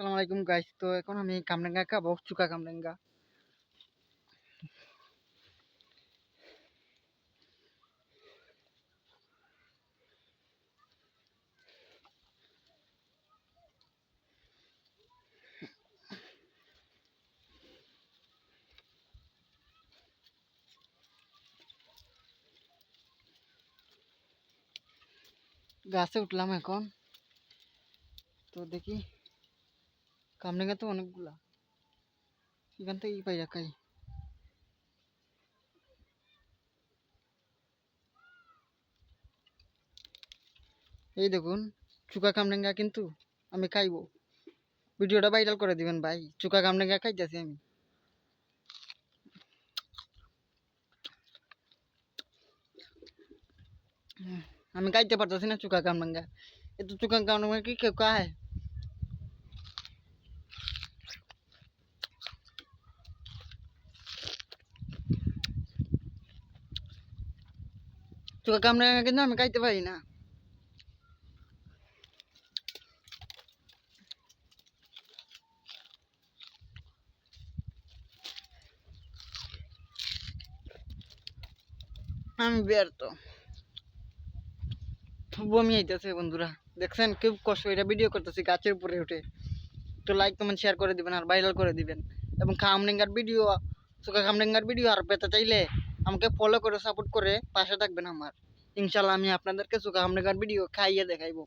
আসসালামু আলাইকুম গাইস তো এখন আমি কামরাঙ্গা খাব চুকা কামরাঙ্গা। গাছে উঠলাম এখন। তো দেখি। কামরাঙ্গা তো অনেকগুলা। এখান থেকেই পাই রাখাই এই দেখুন, চুকা কামরাঙ্গা কিন্তু আমি খাইবো। ভিডিওটা ভাইরাল করে দিবেন ভাই, চুকা কামরাঙ্গা খাইতেছি আমি। আমি খাইতে পারতেছি না চুকা কামরাঙ্গা এ তো চুকা কামরাঙ্গা কি কেউ খায়? চুকা কামরাঙ্গা কিন্তু আমি খাইতে পারি না। আমি ব্যর্থ। বমি আইতেছে বন্ধুরা। দেখছেন খুব কষ্ট এটা ভিডিও করতেছি গাছের উপরে উঠে। তো লাইক কমেন্ট শেয়ার করে দিবেন আর ভাইরাল করে দিবেন। এবং কামরেঙ্গার ভিডিও সুখা কামরেঙ্গার ভিডিও আর পেতে চাইলে আমাকে ফলো করে সাপোর্ট করে পাশে থাকবেন আমার। ইনশাল্লাহ আমি আপনাদেরকে সুখা কামরেঙ্গার ভিডিও খাইয়ে দেখাইবো।